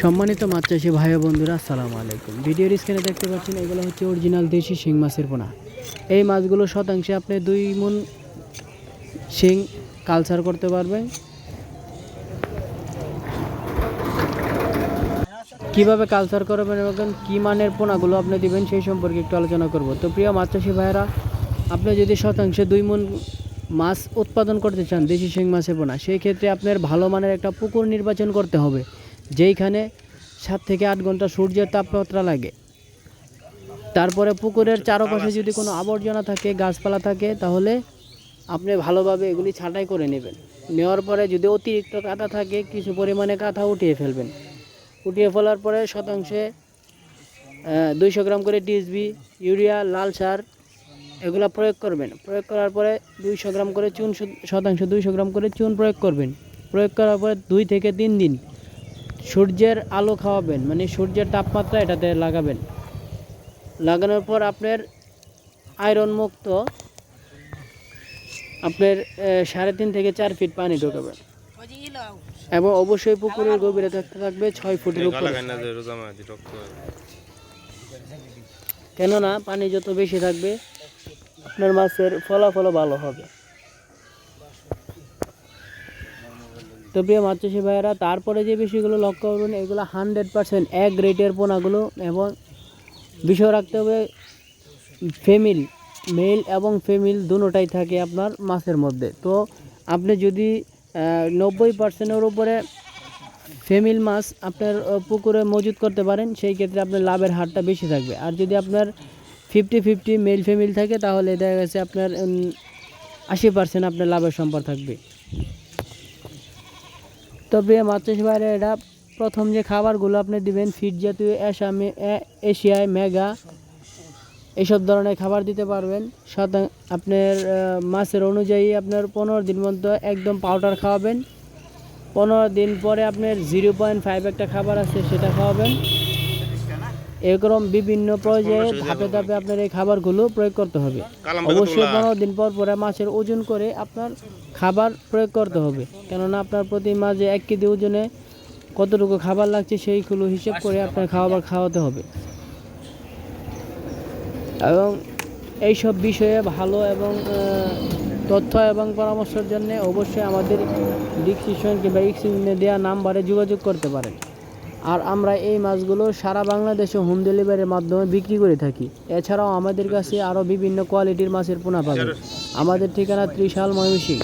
সম্মানিত মাছ চাষি ভাই বন্ধুরা, আসসালামু আলাইকুম। ভিডিওর স্ক্রিনে দেখতে পাচ্ছেন, এগুলো হচ্ছে অরিজিনাল দেশি শিং মাছের পোনা। এই মাছগুলো শতাংশে আপনি দুই মন শিং কালচার করতে পারবেন। কীভাবে কালচার করবেন এবং কী মানের পোনাগুলো আপনি দিবেন সেই সম্পর্কে একটু আলোচনা করব। তো প্রিয় মাছ চাষি ভাইয়েরা, আপনি যদি শতাংশে দুই মন মাছ উৎপাদন করতে চান দেশি শিং মাছের পোনা, সেই ক্ষেত্রে আপনার ভালো মানের একটা পুকুর নির্বাচন করতে হবে। যেইখানে সাত থেকে আট ঘণ্টা সূর্যের তাপমাত্রা লাগে। তারপরে পুকুরের চারপাশে যদি কোনো আবর্জনা থাকে, গাছপালা থাকে, তাহলে আপনি ভালোভাবে এগুলি ছাঁটাই করে নেবেন। নেওয়ার পরে যদি অতিরিক্ত কাঁথা থাকে, কিছু পরিমাণে কাঁথা উঠিয়ে ফেলবেন। উঠিয়ে ফেলার পরে শতাংশে দুইশো গ্রাম করে টিএসবি ইউরিয়া, লাল সার, এগুলো প্রয়োগ করবেন। প্রয়োগ করার পরে দুইশো গ্রাম করে চুন শতাংশ দুইশো গ্রাম করে চুন প্রয়োগ করবেন। প্রয়োগ করার পরে দুই থেকে তিন দিন সূর্যের আলো খাওয়াবেন মানে সূর্যের তাপমাত্রা এটাতে লাগাবেন। লাগানোর পর আপনার আয়রন মুক্ত আপনার সাড়ে তিন থেকে চার ফিট পানি ঢোকাবেন। এবং অবশ্যই পুকুরের গভীরে থাকতে থাকবে ছয় ফুটের উপরে। কেননা পানি যত বেশি থাকবে আপনার মাছের ফলাফলও ভালো হবে। তো প্রিয় মাছ ভাইয়েরা, তারপরে যে বিষয়গুলো লক্ষ্য করবেন, এগুলো হান্ড্রেড পার্সেন্ট এক রেটের পোনাগুলো এবং বিষয় রাখতে হবে ফেমিল মেল এবং ফিমেল দুটোটাই থাকে আপনার মাছের মধ্যে। তো আপনি যদি নব্বই পার্সেন্টের উপরে ফেমিল মাছ আপনার পুকুরে মজুত করতে পারেন, সেই ক্ষেত্রে আপনার লাভের হারটা বেশি থাকবে। আর যদি আপনার ফিফটি ফিফটি মেল ফিমেল থাকে, তাহলে দেখা গেছে আপনার আশি পার্সেন্ট আপনার লাভের সম্পদ থাকবে। তবে মাছ চাষি বাইরে এটা প্রথম যে খাবারগুলো আপনি দিবেন, ফিড জাতীয় এশা মে- এশিয়ায় মেগা এইসব ধরনের খাবার দিতে পারবেন। সাথে আপনার মাছের অনুযায়ী আপনার পনেরো দিন মধ্যে একদম পাউডার খাওয়াবেন। পনেরো দিন পরে আপনার জিরো পয়েন্ট ফাইভ একটা খাবার আছে, সেটা খাওয়াবেন। এরকম বিভিন্ন পর্যায়ে ধাপে ধাপে আপনার এই খাবারগুলো প্রয়োগ করতে হবে। অবশ্যই পনেরো দিন পর পরে মাছের ওজন করে আপনার খাবার প্রয়োগ করতে হবে। কেননা আপনার প্রতি মাঝে এক কেজি ওজনে কতটুকু খাবার লাগছে সেইগুলো হিসেব করে আপনার খাবার খাওয়াতে হবে। এবং এইসব বিষয়ে ভালো এবং আহ, তথ্য এবং পরামর্শের জন্য অবশ্যই আমাদের ডিসক্রিপশন কিংবা স্ক্রিনে দেওয়া নাম্বারে যোগাযোগ করতে পারেন। আর আমরা এই মাছগুলো সারা বাংলাদেশে হোম ডেলিভারির মাধ্যমে বিক্রি করে থাকি। এছাড়াও আমাদের কাছে আরও বিভিন্ন কোয়ালিটির মাছের পোনা পাবেন আমাদের ঠিকানা ত্রিশাল ময়মনসিংহ।